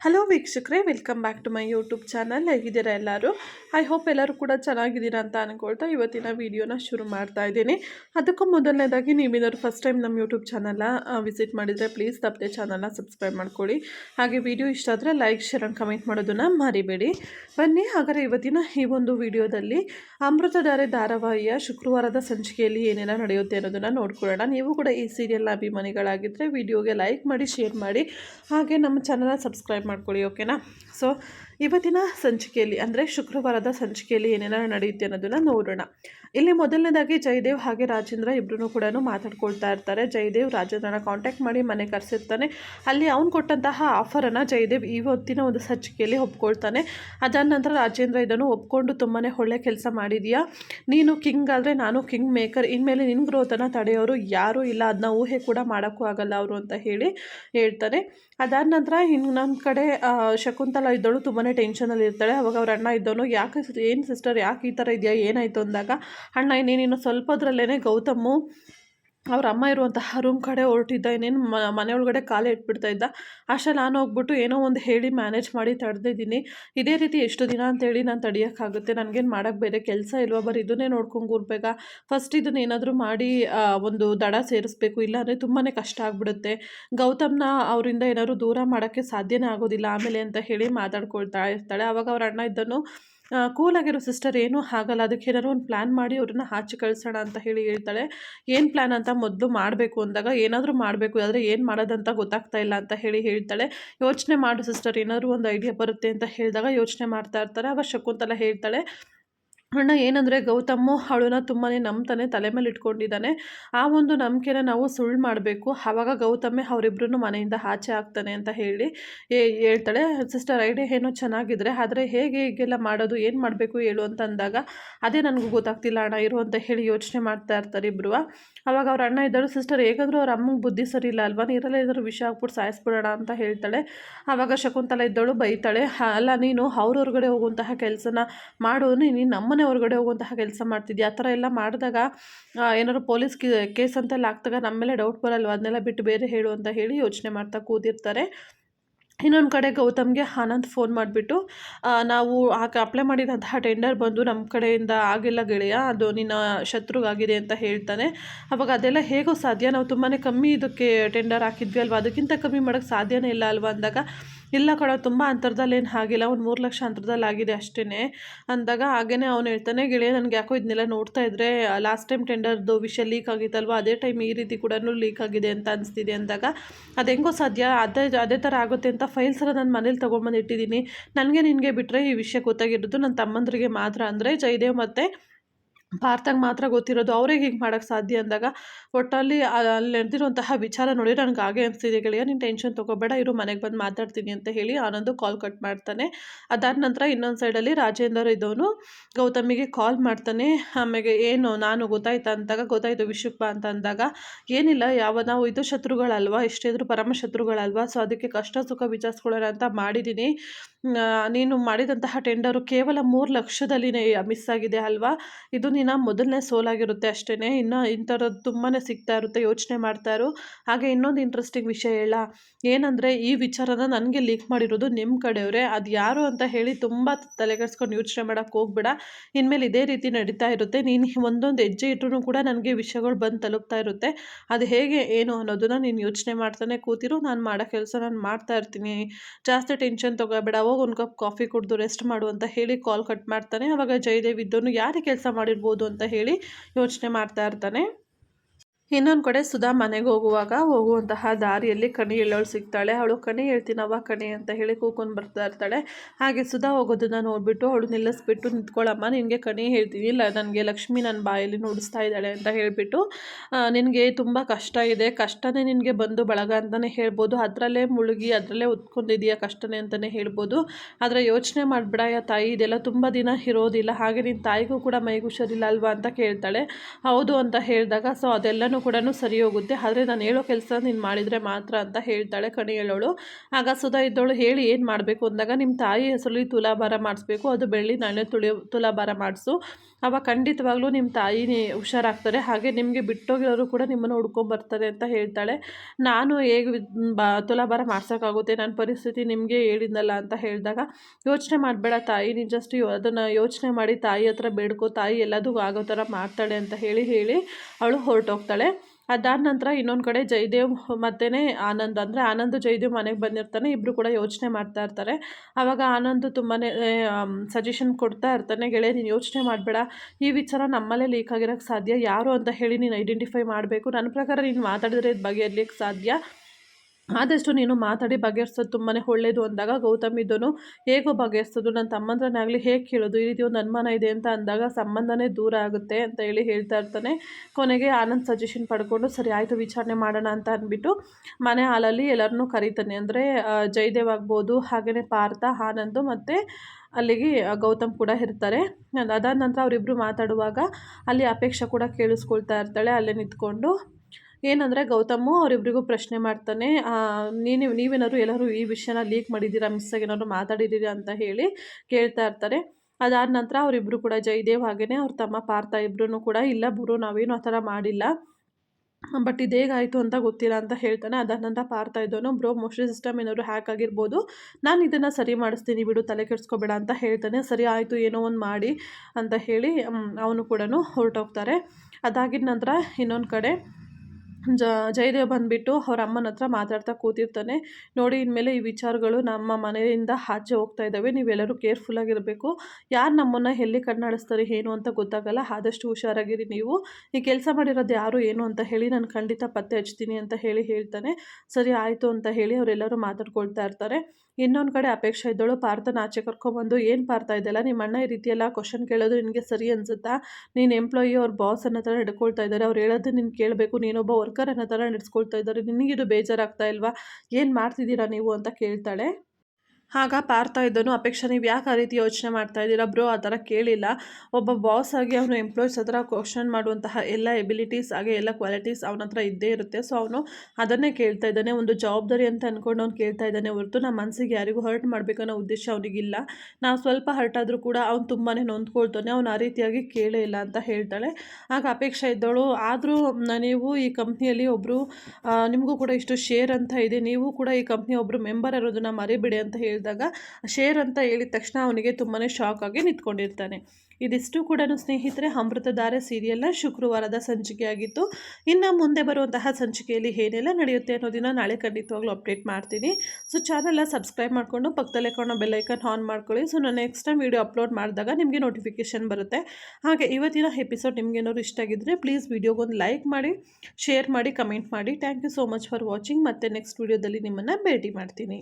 Hello ವೀಕ್ಷಕರೇ welcome back to my YouTube channel ಹೇಗಿದ್ದೀರಾ ಎಲ್ಲರೂ? ಐ ಹೋಪ್ ಎಲ್ಲರೂ ಕೂಡ ಚೆನ್ನಾಗಿದ್ದೀರಾ ಅಂತ ಅನ್ಕೊಳ್ತಾ ಇವತ್ತಿನ ವೀಡಿಯೋನ ಶುರು ಮಾಡ್ತಾ ಇದ್ದೀನಿ. ಅದಕ್ಕೂ ಮೊದಲನೇದಾಗಿ ನೀವೇನಾದ್ರು ಫಸ್ಟ್ ಟೈಮ್ ನಮ್ಮ ಯೂಟ್ಯೂಬ್ ಚಾನಲ್ನ ವಿಸಿಟ್ ಮಾಡಿದರೆ ಪ್ಲೀಸ್ ತಪ್ಪದೆ ಚಾನಲ್ನ ಸಬ್ಸ್ಕ್ರೈಬ್ ಮಾಡ್ಕೊಳ್ಳಿ. ಹಾಗೆ ವಿಡಿಯೋ ಇಷ್ಟ ಆದರೆ ಲೈಕ್ ಶೇರ್ ಆ್ಯಂಡ್ ಕಮೆಂಟ್ ಮಾಡೋದನ್ನು ಮರಿಬೇಡಿ. ಬನ್ನಿ, ಹಾಗಾದರೆ ಇವತ್ತಿನ ಈ ಒಂದು ವಿಡಿಯೋದಲ್ಲಿ ಅಮೃತಧಾರೆ ಧಾರಾವಾಹಿಯ ಶುಕ್ರವಾರದ ಸಂಚಿಕೆಯಲ್ಲಿ ಏನೇನೋ ನಡೆಯುತ್ತೆ ಅನ್ನೋದನ್ನು ನೋಡ್ಕೊಳ್ಳೋಣ. ನೀವು ಕೂಡ ಈ ಸೀರಿಯಲ್ನ ಅಭಿಮಾನಿಗಳಾಗಿದ್ದರೆ ವಿಡಿಯೋಗೆ ಲೈಕ್ ಮಾಡಿ ಶೇರ್ ಮಾಡಿ. ಹಾಗೆ ನಮ್ಮ ಚಾನಲ್ನ ಸಬ್ಸ್ಕ್ರೈಬ್ ಮಾಡ್ಕೊಳ್ಳಿ ಓಕೆನಾ ಸೊ ಇವತ್ತಿನ ಸಂಚಿಕೆಯಲ್ಲಿ ಅಂದರೆ ಶುಕ್ರವಾರದ ಸಂಚಿಕೆಯಲ್ಲಿ ಏನೇನೋ ನಡೆಯುತ್ತೆ ಅನ್ನೋದನ್ನು ನೋಡೋಣ. ಇಲ್ಲಿ ಮೊದಲನೇದಾಗಿ ಜಯದೇವ್ ಹಾಗೆ ರಾಜೇಂದ್ರ ಇಬ್ಬರೂ ಕೂಡ ಮಾತಾಡ್ಕೊಳ್ತಾ ಇರ್ತಾರೆ. ಜಯದೇವ್ ರಾಜೇಂದ್ರನ ಕಾಂಟ್ಯಾಕ್ಟ್ ಮಾಡಿ ಮನೆ ಕರೆಸಿರ್ತಾನೆ. ಅಲ್ಲಿ ಅವ್ನು ಕೊಟ್ಟಂತಹ ಆಫರನ್ನು ಜಯದೇವ್ ಇವತ್ತಿನ ಒಂದು ಸಂಚಿಕೆಯಲ್ಲಿ ಒಪ್ಕೊಳ್ತಾನೆ. ಅದಾದ ನಂತರ ರಾಜೇಂದ್ರ ಇದನ್ನು ಒಪ್ಕೊಂಡು ತುಂಬಾ ಒಳ್ಳೆ ಕೆಲಸ ಮಾಡಿದೀಯಾ? ನೀನು ಕಿಂಗ್ ಆದರೆ ನಾನು ಕಿಂಗ್ ಮೇಕರ್ ಇನ್ಮೇಲೆ ನಿನ್ನ ಗ್ರೋತನ್ನು ತಡೆಯೋರು ಯಾರೂ ಇಲ್ಲ. ಅದನ್ನ ಊಹೆ ಕೂಡ ಮಾಡೋಕ್ಕೂ ಆಗಲ್ಲ ಅವರು ಅಂತ ಹೇಳಿ ಹೇಳ್ತಾರೆ ಅದಾದ ನಂತರ ಇನ್ನು ನಮ್ಮ ಕಡೆ ಶಕುಂತಲ ಇದ್ದಳು ತುಂಬಾ ಟೆನ್ಷನಲ್ಲಿ ಇರ್ತಾಳೆ ಅವಾಗ ಅವ್ರ ಅಣ್ಣ ಇದ್ದವನು, ಯಾಕೆ ಏನು ಸಿಸ್ಟರ್ ಯಾಕೆ ಈ ಥರ ಇದೆಯಾ? ಏನಾಯಿತು? ಅಂದಾಗ ಅಣ್ಣ, ಇನ್ನೇನಿನ್ನು ಸ್ವಲ್ಪದ್ರಲ್ಲೇ ಗೌತಮ್ಮು ಅವ್ರ ಅಮ್ಮ ಇರುವಂತಹ ರೂಮ್ ಕಡೆ ಹೊರಟಿದ್ದ, ಇನ್ನೇನು ಮನೆ ಒಳಗಡೆ ಕಾಲೇ ಇಟ್ಬಿಡ್ತಾ ಇದ್ದ. ಅಷ್ಟೇ ನಾನು ಹೋಗ್ಬಿಟ್ಟು ಏನೋ ಒಂದು ಹೇಳಿ ಮ್ಯಾನೇಜ್ ಮಾಡಿ ತಡೆದಿದ್ದೀನಿ. ಇದೇ ರೀತಿ ಎಷ್ಟು ದಿನ ಅಂತೇಳಿ ನಾನು ತಡೆಯೋಕ್ಕಾಗುತ್ತೆ. ನನಗೇನು ಮಾಡೋಕ್ಕೆ ಬೇರೆ ಕೆಲಸ ಇಲ್ವಾ? ಬರೀ ಇದನ್ನೇ ನೋಡ್ಕೊಂಡು ಕೂರ್ಬೇಕಾ ಫಸ್ಟ್ ಇದನ್ನ ಏನಾದರೂ ಮಾಡಿ ಒಂದು ದಡ ಸೇರಿಸ್ಬೇಕು. ಇಲ್ಲಾಂದರೆ ತುಂಬಾ ಕಷ್ಟ ಆಗಿಬಿಡುತ್ತೆ. ಗೌತಮ್ನ ಅವರಿಂದ ಏನಾದರೂ ದೂರ ಮಾಡೋಕ್ಕೆ ಸಾಧ್ಯನೇ ಆಗೋದಿಲ್ಲ. ಆಮೇಲೆ ಅಂತ ಹೇಳಿ ಮಾತಾಡ್ಕೊಳ್ತಾ ಇರ್ತಾಳೆ. ಆವಾಗ ಅವ್ರ ಅಣ್ಣ ಇದ್ದನು ಕೂಲಾಗಿರೋ ಸಿಸ್ಟರ್ ಏನೂ ಆಗಲ್ಲ. ಅದಕ್ಕೆ ಏನಾದ್ರು ಒಂದು ಪ್ಲ್ಯಾನ್ ಮಾಡಿ ಅವ್ರನ್ನ ಆಚೆ ಕಳಿಸೋಣ ಅಂತ ಹೇಳಿ ಹೇಳ್ತಾಳೆ. ಏನು ಪ್ಲ್ಯಾನ್ ಅಂತ ಮೊದಲು ಮಾಡಬೇಕು ಅಂದಾಗ ಏನಾದರೂ ಮಾಡಬೇಕು, ಆದರೆ ಏನು ಮಾಡೋದಂತ ಗೊತ್ತಾಗ್ತಾ ಇಲ್ಲ ಅಂತ ಹೇಳಿ ಹೇಳ್ತಾಳೆ. ಯೋಚನೆ ಮಾಡು ಸಿಸ್ಟರ್ ಏನಾದರೂ ಒಂದು ಐಡಿಯಾ ಬರುತ್ತೆ ಅಂತ ಹೇಳಿದಾಗ ಯೋಚನೆ ಮಾಡ್ತಾ ಇರ್ತಾರೆ. ಅವಾಗ ಶಕುಂತಲ ಹೇಳ್ತಾಳೆ. ಅಣ್ಣ ಏನಂದರೆ ಗೌತಮ್ಮು ಅವಳನ್ನ ತುಂಬಾ ನಂಬ್ತಾನೆ ತಲೆ ಮೇಲೆ ಇಟ್ಕೊಂಡಿದ್ದಾನೆ. ಆ ಒಂದು ನಂಬಿಕೆನ ನಾವು ಸುಳ್ಳು ಮಾಡಬೇಕು. ಆವಾಗ ಗೌತಮೆ ಅವರಿಬ್ಬರೂ ಮನೆಯಿಂದ ಆಚೆ ಆಗ್ತಾನೆ ಅಂತ ಹೇಳಿ ಹೇಳ್ತಾಳೆ. ಸಿಸ್ಟರ್ ಐಡಿಯಾ ಏನೋ ಚೆನ್ನಾಗಿದ್ರೆ ಆದರೆ ಹೇಗೆ ಹೀಗೆಲ್ಲ ಮಾಡೋದು ಏನು ಮಾಡಬೇಕು ಹೇಳು ಅಂತ ಅಂದಾಗ ಅದೇ ನನಗೂ ಗೊತ್ತಾಗ್ತಿಲ್ಲ ಅಣ್ಣ ಇರು ಅಂತ ಹೇಳಿ ಯೋಚನೆ ಮಾಡ್ತಾ ಇರ್ತಾರೆ ಇಬ್ಬರು ಅವಾಗ ಅವ್ರ ಅಣ್ಣ ಇದ್ದಾಳು ಸಿಸ್ಟರ್ ಹೇಗಾದರೂ ಅವ್ರ ಅಮ್ಮಂಗೆ ಬುದ್ಧಿ ಸರಿ ಇಲ್ಲ ಅಲ್ವಾ? ನೀರಲ್ಲ ಇದ್ರು ವಿಷ ಹಾಕ್ಬಿಟ್ಟು ಸಾಯಿಸ್ಬಿಡೋಣ ಅಂತ ಹೇಳ್ತಾಳೆ. ಆವಾಗ ಶಕುಂತಲ ಇದ್ದಳು ಬೈತಾಳೆ. "ಹ, ಅಲ್ಲ ನೀನು ಅವ್ರ ಹೊರಗಡೆ ಹೋಗುವಂತಹ ಕೆಲಸನ ಮಾಡೋನು ನೀನು ನಮ್ಮನೆ ಹೊರಗಡೆ ಹೋಗುವಂತಹ ಕೆಲಸ ಮಾಡ್ತಿದ್ದೆ ಆ ಥರ ಎಲ್ಲ ಮಾಡಿದಾಗ ಏನಾದ್ರು ಪೊಲೀಸ್ ಕೇಸ್ ಅಂತೆಲ್ಲ ಆಗ್ತಾಗ ನಮ್ಮ ಮೇಲೆ ಡೌಟ್ ಬರಲ್ವ? ಅದನ್ನೆಲ್ಲ ಬಿಟ್ಟು ಬೇರೆ ಹೇಳು ಅಂತ ಹೇಳಿ ಯೋಚನೆ ಮಾಡ್ತಾ ಕೂತಿರ್ತಾರೆ. ಇನ್ನೊಂದು ಕಡೆ ಗೌತಮ್ಗೆ ಆನಂದ್ ಫೋನ್ ಮಾಡಿಬಿಟ್ಟು ನಾವು ಆಕೆ ಅಪ್ಲೈ ಮಾಡಿದಂತಹ ಟೆಂಡರ್ ಬಂದು ನಮ್ಮ ಕಡೆಯಿಂದ ಆಗಿಲ್ಲ ಗೆಳೆಯ, ಅದು ನಿನ್ನ ಶತ್ರುಗಾಗಿದೆ ಅಂತ ಹೇಳ್ತಾನೆ. ಅವಾಗ ಅದೆಲ್ಲ ಹೇಗೋ ಸಾಧ್ಯ? ನಾವು ತುಂಬಾ ಕಮ್ಮಿ ಇದಕ್ಕೆ ಟೆಂಡರ್ ಹಾಕಿದ್ವಿ ಅಲ್ವಾ? ಅದಕ್ಕಿಂತ ಕಮ್ಮಿ ಮಾಡೋಕ್ಕೆ ಸಾಧ್ಯನೇ ಇಲ್ಲ ಅಲ್ವಾ ಅಂದಾಗ ಇಲ್ಲ ಕಣೋ, ತುಂಬ ಅಂತರದಲ್ಲಿ ಏನು ಆಗಿಲ್ಲ ಒಂದು ಮೂರು ಲಕ್ಷ ಅಂತರದಲ್ಲಿ ಆಗಿದೆ ಅಷ್ಟೇ ಅಂದಾಗ ಹಾಗೇನೇ ಅವ್ನು ಹೇಳ್ತಾನೆ, ಗೆಳೆಯ, ನನಗೆ ಯಾಕೋ ಇದನ್ನೆಲ್ಲ ನೋಡ್ತಾ ಇದ್ದರೆ ಲಾಸ್ಟ್ ಟೈಮ್ ಟೆಂಡರ್ದು ವಿಷಯ ಲೀಕ್ ಆಗಿತ್ತಲ್ವ, ಅದೇ ಟೈಮ್ ಈ ರೀತಿ ಕೂಡ ಲೀಕ್ ಆಗಿದೆ ಅಂತ ಅನಿಸ್ತಿದೆ ಅಂದಾಗ, ಅದು ಹೆಂಗೋ ಸಾಧ್ಯ? ಅದೇ ಅದೇ ಥರ ಆಗುತ್ತೆ ಅಂತ ಫೈಲ್ಸ್ ಎಲ್ಲ ನಾನು ಮನೇಲಿ ತೊಗೊಂಬಂದು ಇಟ್ಟಿದ್ದೀನಿ. ನನಗೆ ನಿನಗೆ ಬಿಟ್ಟರೆ ಈ ವಿಷಯ ಗೊತ್ತಾಗಿರೋದು ನನ್ನ ತಮ್ಮಂದ್ರಿಗೆ ಮಾತ್ರ. ಅಂದರೆ ಜಯದೇವ್ ಮತ್ತು ಪಾರ್ಥಂಗೆ ಮಾತ್ರ ಗೊತ್ತಿರೋದು, ಅವ್ರಿಗೆ ಹಿಂಗೆ ಮಾಡೋಕ್ಕೆ ಸಾಧ್ಯ ಅಂದಾಗ ಒಟ್ಟಲ್ಲಿ ಅಲ್ಲಿ ನಡೆದಿರುವಂತಹ ವಿಚಾರ ನೋಡಿ ನನಗೆ ಹಾಗೆ ಅನಿಸ್ತಿದೆ, ಗೆಳೆಯ. ನೀನು ಟೆನ್ಷನ್ ತೊಗೋಬೇಡ, ಇರು, ಮನೆಗೆ ಬಂದು ಮಾತಾಡ್ತೀನಿ ಅಂತ ಹೇಳಿ ಆನಂದು ಕಾಲ್ ಕಟ್ ಮಾಡ್ತಾನೆ. ಅದಾದ ನಂತರ ಇನ್ನೊಂದು ಸೈಡಲ್ಲಿ ರಾಜೇಂದ್ರ ಇದ್ದವನು ಗೌತಮಿಗೆ ಕಾಲ್ ಮಾಡ್ತಾನೆ. ಆಮೇಲೆ ಏನು, ನಾನು ಗೊತ್ತಾಯ್ತಾ? ಅಂದಾಗ, ಗೊತ್ತಾಯಿತು ವಿಶ್ವಪ್ಪ ಅಂತ ಅಂದಾಗ, ಏನಿಲ್ಲ, ಯಾವ, ನಾವು ಇದು ಶತ್ರುಗಳಲ್ವಾ? ಎಷ್ಟಿದ್ರು ಪರಮ ಶತ್ರುಗಳಲ್ವಾ? ಸೊ, ಅದಕ್ಕೆ ಕಷ್ಟ ಸುಖ ವಿಚಾರಿಸ್ಕೊಳ್ಳೋಣ ಅಂತ ಮಾಡಿದ್ದೀನಿ ನೀನು ಮಾಡಿದಂತಹ ಟೆಂಡರು ಕೇವಲ ಮೂರು ಲಕ್ಷದಲ್ಲಿನೇ ಮಿಸ್ ಆಗಿದೆ ಅಲ್ವಾ? ಇದು ನಿನ್ನ ಮೊದಲನೇ ಸೋಲಾಗಿರುತ್ತೆ ಅಷ್ಟೇ ಇನ್ನು ಇಂಥರದ್ದು ತುಂಬಾ ಸಿಗ್ತಾ ಇರುತ್ತೆ, ಯೋಚನೆ ಮಾಡ್ತಾ ಇರು. ಹಾಗೆ ಇನ್ನೊಂದು ಇಂಟ್ರೆಸ್ಟಿಂಗ್ ವಿಷಯ ಹೇಳ. ಏನಂದರೆ, ಈ ವಿಚಾರನ ನನಗೆ ಲೀಕ್ ಮಾಡಿರೋದು ನಿಮ್ಮ ಕಡೆಯವರೇ ಅದು ಯಾರು ಅಂತ ಹೇಳಿ ತುಂಬ ತಲೆಗೆಡ್ಸ್ಕೊಂಡು ಯೋಚನೆ ಮಾಡೋಕ್ಕೆ ಹೋಗ್ಬೇಡ. ಇನ್ಮೇಲೆ ಇದೇ ರೀತಿ ನಡೀತಾ ಇರುತ್ತೆ. ನೀನು ಒಂದೊಂದು ಹೆಜ್ಜೆ ಇಟ್ಟು ಕೂಡ ನನಗೆ ವಿಷಯಗಳು ಬಂದು ತಲುಪ್ತಾ ಇರುತ್ತೆ. ಅದು ಹೇಗೆ, ಏನು ಅನ್ನೋದನ್ನ ನೀನು ಯೋಚನೆ ಮಾಡ್ತಾನೆ ಕೂತಿರು. ನಾನು ಮಾಡೋ ಕೆಲಸ ನಾನು ಮಾಡ್ತಾ ಇರ್ತೀನಿ. ಜಾಸ್ತಿ ಟೆನ್ಷನ್ ತೊಗೋಬೇಡ. ಹೋಗಿ ಒಂದು ಕಪ್ ಕಾಫಿ ಕುಡಿದು ರೆಸ್ಟ್ ಮಾಡು ಅಂತ ಹೇಳಿ ಕಾಲ್ ಕಟ್ ಮಾಡ್ತಾನೆ. ಅವಾಗ ಜಯದೇವ್ ಇದ್ದವನು ಯಾರಿಗೆ ಕೆಲಸ ಮಾಡಿರ್ಬೋದು? ಅಂತ ಹೇಳಿ ಯೋಚನೆ ಮಾಡ್ತಾ ಇರ್ತಾನೆ. ಇನ್ನೊಂದು ಕಡೆ ಸುಧಾ ಮನೆಗೆ ಹೋಗುವಾಗ ಹೋಗುವಂತಹ ದಾರಿಯಲ್ಲಿ ಕಣಿ ಹೇಳೋಳು ಸಿಗ್ತಾಳೆ. ಅವಳು, ಕಣಿ ಹೇಳ್ತೀನವ್ವ ಕಣಿ ಅಂತ ಹೇಳಿ ಕೂಕೊಂಡು ಬರ್ತಾ ಇರ್ತಾಳೆ. ಹಾಗೆ ಸುಧಾ ಹೋಗೋದನ್ನ ನೋಡಿಬಿಟ್ಟು ಅವಳು ನಿಲ್ಲಿಸ್ಬಿಟ್ಟು ನಿಂತ್ಕೊಳ್ಳಮ್ಮ ನಿನಗೆ ಕಣಿ ಹೇಳ್ತೀನಿ. ಇಲ್ಲ ನನಗೆ ಲಕ್ಷ್ಮಿ ನನ್ನ ಬಾಯಲ್ಲಿ ನುಡಿಸ್ತಾ ಇದ್ದಾಳೆ ಅಂತ ಹೇಳಿಬಿಟ್ಟು ನಿನಗೆ ತುಂಬ ಕಷ್ಟ ಇದೆ. ಕಷ್ಟನೇ ನಿನಗೆ ಬಂದು ಬಳಗ ಅಂತಲೇ ಹೇಳ್ಬೋದು. ಅದರಲ್ಲೇ ಮುಳುಗಿ, ಅದರಲ್ಲೇ ಉತ್ಕೊಂಡಿದೆಯಾ ಕಷ್ಟನೇ ಅಂತಲೇ ಹೇಳ್ಬೋದು. ಆದರೆ ಯೋಚನೆ ಮಾಡಬೇಡ ತಾಯಿ, ಇದೆಲ್ಲ ತುಂಬ ದಿನ ಇರೋದಿಲ್ಲ. ಹಾಗೆ ನಿನ್ನ ತಾಯಿಗೂ ಕೂಡ ಮೈಗೆ ಅಲ್ವಾ ಅಂತ ಕೇಳ್ತಾಳೆ. ಹೌದು ಅಂತ ಹೇಳಿದಾಗ, ಸೊ ಅದೆಲ್ಲನೂ ಕೂಡ ಸರಿ ಹೋಗುತ್ತೆ. ಆದರೆ ನಾನು ಹೇಳೋ ಕೆಲಸ ನೀನು ಮಾಡಿದರೆ ಮಾತ್ರ ಅಂತ ಹೇಳ್ತಾಳೆ ಕಣಿ ಹೇಳೋಳು. ಆಗ ಸುಧಾ ಇದ್ದವಳು ಹೇಳಿ, ಏನು ಮಾಡಬೇಕು? ಅಂದಾಗ ನಿಮ್ಮ ತಾಯಿ ಹೆಸರಲ್ಲಿ ತುಲಾಭಾರ ಮಾಡಿಸ್ಬೇಕು. ಅದು ಬೆಳ್ಳಿ ನಾಣ್ಯ ತುಳಿ, ತುಲಾಭಾರ ಮಾಡಿಸು. ಅವಾಗ ಖಂಡಿತವಾಗ್ಲೂ ನಿಮ್ಮ ತಾಯಿನೇ ಹುಷಾರಾಗ್ತಾರೆ. ಹಾಗೆ ನಿಮಗೆ ಬಿಟ್ಟೋಗಿರೋರು ಕೂಡ ನಿಮ್ಮನ್ನು ಹುಡ್ಕೊಂಬರ್ತಾರೆ ಅಂತ ಹೇಳ್ತಾಳೆ. ನಾನು ಹೇಗೆ ಬಾ, ತುಲಾಭಾರ ಮಾಡ್ಸೋಕ್ಕಾಗುತ್ತೆ? ನನ್ನ ಪರಿಸ್ಥಿತಿ ನಿಮಗೆ ಹೇಳಿದ್ನಲ್ಲ ಅಂತ ಹೇಳಿದಾಗ, ಯೋಚನೆ ಮಾಡಬೇಡ ತಾಯಿ. ನೀನು ಜಸ್ಟ್ ಅದನ್ನು ಯೋಚನೆ ಮಾಡಿ ತಾಯಿ ಹತ್ರ ಬೇಡ್ಕೋ. ತಾಯಿ ಎಲ್ಲದೂ ಆಗೋ ಥರ ಮಾಡ್ತಾಳೆ ಅಂತ ಹೇಳಿ ಹೇಳಿ ಅವಳು ಹೊರಟೋಗ್ತಾಳೆ. ಅದಾದ ನಂತರ ಇನ್ನೊಂದು ಕಡೆ ಜಯದೇವ್ ಮತ್ತೇ ಆನಂದ್, ಅಂದರೆ ಆನಂದ್ ಜಯದೇವ್ ಮನೆಗೆ ಬಂದಿರ್ತಾನೆ ಇಬ್ಬರು ಕೂಡ ಯೋಚನೆ ಮಾಡ್ತಾ ಇರ್ತಾರೆ. ಆವಾಗ ಆನಂದ್ ತುಂಬಾ ಸಜೆಷನ್ ಕೊಡ್ತಾ ಇರ್ತಾನೆ, ಗೆಳೆಯ, ನೀನು ಯೋಚನೆ ಮಾಡಬೇಡ. ಈ ವಿಚಾರ ನಮ್ಮಲ್ಲೇ ಲೀಕ್ ಆಗಿರೋಕ್ಕೆ ಸಾಧ್ಯ? ಯಾರು ಅಂತ ಹೇಳಿ ನೀನು ಐಡೆಂಟಿಫೈ ಮಾಡಬೇಕು. ನನ್ನ ಪ್ರಕಾರ ನೀನು ಮಾತಾಡಿದ್ರೆ ಇದು ಬಗೆಹರ್ಲಿಕ್ಕೆ ಸಾಧ್ಯ? ಆದಷ್ಟು ನೀನು ಮಾತಾಡಿ ಬಗೆಹರಿಸೋದು ತುಂಬಾ ಒಳ್ಳೆಯದು ಅಂದಾಗ ಗೌತಮ್ ಇದ್ದನು, ಹೇಗೋ ಬಗೆಹರಿಸೋದು ನನ್ನ ತಮ್ಮಂದ್ರನ್ನಾಗಲಿ ಹೇಗೆ ಕೇಳೋದು, ಈ ರೀತಿ ಒಂದು ಅನುಮಾನ ಇದೆ ಅಂತ ಅಂದಾಗ ಸಂಬಂಧನೇ ದೂರ ಆಗುತ್ತೆ ಅಂತ ಹೇಳಿ ಹೇಳ್ತಾ ಇರ್ತಾನೆ. ಕೊನೆಗೆ ಆನಂದ್ ಸಜೆಷನ್ ಪಡ್ಕೊಂಡು, ಸರಿ ಆಯಿತು, ವಿಚಾರಣೆ ಮಾಡೋಣ ಅಂತ ಅಂದ್ಬಿಟ್ಟು ಮನೆ ಹಾಲಲ್ಲಿ ಎಲ್ಲರನ್ನೂ ಕರೀತಾನೆ. ಅಂದರೆ ಜಯದೇವ್ ಆಗ್ಬೋದು ಹಾಗೆಯೇ ಪಾರ್ಥ, ಆನಂದು ಮತ್ತು ಅಲ್ಲಿಗೆ ಗೌತಮ್ ಕೂಡ ಇರ್ತಾರೆ. ಅದಾದ ನಂತರ ಅವರಿಬ್ಬರು ಮಾತಾಡುವಾಗ ಅಲ್ಲಿ ಅಪೇಕ್ಷೆ ಕೂಡ ಕೇಳಿಸ್ಕೊಳ್ತಾ ಇರ್ತಾಳೆ. ಅಲ್ಲೇ ನಿಂತ್ಕೊಂಡು ಏನಂದರೆ ಗೌತಮು ಅವರಿಬ್ಬರಿಗೂ ಪ್ರಶ್ನೆ ಮಾಡ್ತಾನೆ ನೀನು, ನೀವೇನಾದ್ರು ಎಲ್ಲರೂ ಈ ವಿಷಯನ ಲೀಕ್ ಮಾಡಿದ್ದೀರಾ ಮಿಸ್ಸಾಗಿ ಏನಾದ್ರು ಮಾತಾಡಿದ್ದೀರಾ ಅಂತ ಹೇಳಿ ಕೇಳ್ತಾ ಇರ್ತಾರೆ. ಅದಾದ ನಂತರ ಅವರಿಬ್ಬರು ಕೂಡ ಜಯದೇವ್ ಹಾಗೆಯೇ ಅವ್ರ ತಮ್ಮ ಪಾರ್ಥ ಇಬ್ಬರೂ ಕೂಡ, ಇಲ್ಲ ಬುರು, ನಾವೇನು ಆ ಥರ ಮಾಡಿಲ್ಲ. ಬಟ್ ಇದೇಗಾಯಿತು ಅಂತ ಗೊತ್ತಿಲ್ಲ ಅಂತ ಹೇಳ್ತಾನೆ. ಅದಾದ ನಂತರ ಪಾರ್ತಾ ಇದ್ದವನು, ಬ್ರೋ ಮೋಸ್ಟ್ಲಿ ಸಿಸ್ಟಮ್ ಏನಾದ್ರು ಹ್ಯಾಕ್ ಆಗಿರ್ಬೋದು, ನಾನು ಇದನ್ನು ಸರಿ ಮಾಡಿಸ್ತೀನಿ ಬಿಡು, ತಲೆ ಕೆಡಿಸ್ಕೋಬೇಡ ಅಂತ ಹೇಳ್ತಾನೆ. ಸರಿ ಆಯಿತು, ಏನೋ ಒಂದು ಮಾಡಿ ಅಂತ ಹೇಳಿ ಅವನು ಕೂಡ ಹೊರಟೋಗ್ತಾರೆ. ಅದಾಗಿದ ನಂತರ ಇನ್ನೊಂದು ಕಡೆ ಜ, ಜಯದೇವ್ ಬಂದುಬಿಟ್ಟು ಅವ್ರ ಅಮ್ಮನ ಹತ್ರ ಮಾತಾಡ್ತಾ ಕೂತಿರ್ತಾನೆ. ನೋಡಿ, ಇನ್ಮೇಲೆ ಈ ವಿಚಾರಗಳು ನಮ್ಮ ಮನೆಯಿಂದ ಆಚೆ ಹೋಗ್ತಾ ಇದ್ದಾವೆ. ನೀವೆಲ್ಲರೂ ಕೇರ್ಫುಲ್ಲಾಗಿರಬೇಕು ಯಾರು ನಮ್ಮನ್ನು ಎಲ್ಲಿ ಕಣ್ಣಾಡಿಸ್ತಾರೆ, ಏನು ಅಂತ ಗೊತ್ತಾಗಲ್ಲ. ಆದಷ್ಟು ಹುಷಾರಾಗಿರಿ ನೀವು. ಈ ಕೆಲಸ ಮಾಡಿರೋದು ಯಾರು, ಏನು ಅಂತ ಹೇಳಿ ನಾನು ಖಂಡಿತ ಪತ್ತೆ ಹಚ್ತೀನಿ ಅಂತ ಹೇಳಿ ಹೇಳ್ತಾನೆ. ಸರಿ, ಆಯಿತು ಅಂತ ಹೇಳಿ ಅವರೆಲ್ಲರೂ ಮಾತಾಡ್ಕೊಳ್ತಾ ಇರ್ತಾರೆ. ಇನ್ನೊಂದು ಕಡೆ ಅಪೇಕ್ಷೆ ಇದ್ದಳು, ಪಾರ್ಥನ ಆಚೆ ಕರ್ಕೊಂಬಂದು ಏನು ಪಾರ್ಥ ಇದೆಯಲ್ಲ ನಿಮ್ಮ ಅಣ್ಣ ಈ ರೀತಿಯೆಲ್ಲ ಕ್ವಶನ್ ಕೇಳೋದು ನಿಮಗೆ ಸರಿ ಅನ್ಸುತ್ತಾ? ನೀನು ಎಂಪ್ಲಾಯಿ ಅವ್ರ ಬಾಸ್ ಅನ್ನೋ ಥರ ಹಿಡ್ಕೊಳ್ತಾ ಇದ್ದಾರೆ. ಅವ್ರು ಹೇಳೋದು ನೀನು ಕೇಳಬೇಕು. ನೀನೊಬ್ಬ ವರ್ಕರ್ ಅನ್ನೋ ಥರ ನಡೆಸ್ಕೊಳ್ತಾ ಇದ್ದಾರೆ. ನಿನಗಿದು ಬೇಜಾರಾಗ್ತಾ ಇಲ್ವಾ? ಏನು ಮಾಡ್ತಿದ್ದೀರಾ ನೀವು ಅಂತ ಕೇಳ್ತಾಳೆ. ಆಗ ಪಾರ್ತಾ ಇದ್ದನು. ಅಪೇಕ್ಷೆ, ನೀವು ಯಾಕೆ ಆ ರೀತಿ ಯೋಚನೆ ಮಾಡ್ತಾ ಇದ್ದೀರಾ? ಬ್ರೋ, ಆ ಥರ ಕೇಳಿಲ್ಲ. ಒಬ್ಬ ಬಾಸ್ ಆಗಿ ಅವನು ಎಂಪ್ಲಾಯ್ಸ್ ಹತ್ರ ಕ್ವಶನ್ ಮಾಡುವಂತಹ ಎಲ್ಲ ಎಬಿಲಿಟೀಸ್ ಹಾಗೆ ಎಲ್ಲ ಕ್ವಾಲಿಟೀಸ್ ಅವನ ಹತ್ರ ಇದ್ದೇ ಇರುತ್ತೆ. ಸೊ ಅವನು ಅದನ್ನೇ ಕೇಳ್ತಾ ಇದ್ದಾನೆ. ಒಂದು ಜವಾಬ್ದಾರಿ ಅಂತ ಅಂದ್ಕೊಂಡು ಅವ್ನು ಕೇಳ್ತಾ ಇದ್ದಾನೆ ಹೊರತು ನಮ್ಮ ಮನಸ್ಸಿಗೆ ಯಾರಿಗೂ ಹರ್ಟ್ ಮಾಡಬೇಕನ್ನೋ ಉದ್ದೇಶ ಅವನಿಗಿಲ್ಲ. ನಾವು ಸ್ವಲ್ಪ ಹರ್ಟ್ ಆದರೂ ಕೂಡ ಅವ್ನು ತುಂಬಾ ನೊಂದ್ಕೊಳ್ತಾನೆ. ಅವನು ಆ ರೀತಿಯಾಗಿ ಕೇಳೇ ಇಲ್ಲ ಅಂತ ಹೇಳ್ತಾಳೆ. ಆಗ ಅಪೇಕ್ಷೆ ಇದ್ದವಳು, ಆದರೂ ನೀವು ಈ ಕಂಪ್ನಿಯಲ್ಲಿ ಒಬ್ಬರು ನಿಮಗೂ ಕೂಡ ಇಷ್ಟು ಶೇರ್ ಅಂತ ಇದೆ. ನೀವು ಕೂಡ ಈ ಕಂಪ್ನಿ ಒಬ್ಬರು ಮೆಂಬರ್ ಇರೋದನ್ನ ಮರಿಬಿಡಿ ಅಂತ ಹೇಳಿ ಹೇಳಿದಾಗ ಶೇರ್ ಅಂತ ಹೇಳಿದ ತಕ್ಷಣ ಅವನಿಗೆ ತುಂಬಾ ಶಾಕ್ ಆಗಿ ನಿಂತ್ಕೊಂಡಿರ್ತಾನೆ. ಇದಿಷ್ಟು ಕೂಡ ಸ್ನೇಹಿತರೆ ಅಮೃತಧಾರೆ ಸೀರಿಯಲ್ನ ಶುಕ್ರವಾರದ ಸಂಚಿಕೆಯಾಗಿತ್ತು ಇನ್ನು ಮುಂದೆ ಬರುವಂತಹ ಸಂಚಿಕೆಯಲ್ಲಿ ಏನೆಲ್ಲ ನಡೆಯುತ್ತೆ ಅನ್ನೋದನ್ನು ನಾಳೆ ಖಂಡಿತವಾಗ್ಲೂ ಅಪ್ಡೇಟ್ ಮಾಡ್ತೀನಿ. ಸೊ ಚಾನಲ್ನ ಸಬ್ಸ್ಕ್ರೈಬ್ ಮಾಡಿಕೊಂಡು ಪಕ್ಕದಲ್ಲೇ ಕಾಣೋ ಬೆಲ್ಲೈಕನ್ ಆನ್ ಮಾಡ್ಕೊಳ್ಳಿ. ಸೊ ನಾನು ನೆಕ್ಸ್ಟ್ ಟೈಮ್ ವೀಡಿಯೋ ಅಪ್ಲೋಡ್ ಮಾಡಿದಾಗ ನಿಮಗೆ ನೋಟಿಫಿಕೇಶನ್ ಬರುತ್ತೆ. ಹಾಗೆ ಇವತ್ತಿನ ಎಪಿಸೋಡ್ ನಿಮ್ಗೆ ಏನಾದ್ರು ಇಷ್ಟ ಆಗಿದ್ದರೆ ಪ್ಲೀಸ್ ವೀಡಿಯೋಗೊಂದು ಲೈಕ್ ಮಾಡಿ ಶೇರ್ ಮಾಡಿ ಕಮೆಂಟ್ ಮಾಡಿ. Thank you so much for watching ಮತ್ತು ನೆಕ್ಸ್ಟ್ ವೀಡಿಯೋದಲ್ಲಿ ನಿಮ್ಮನ್ನು ಭೇಟಿ ಮಾಡ್ತೀನಿ.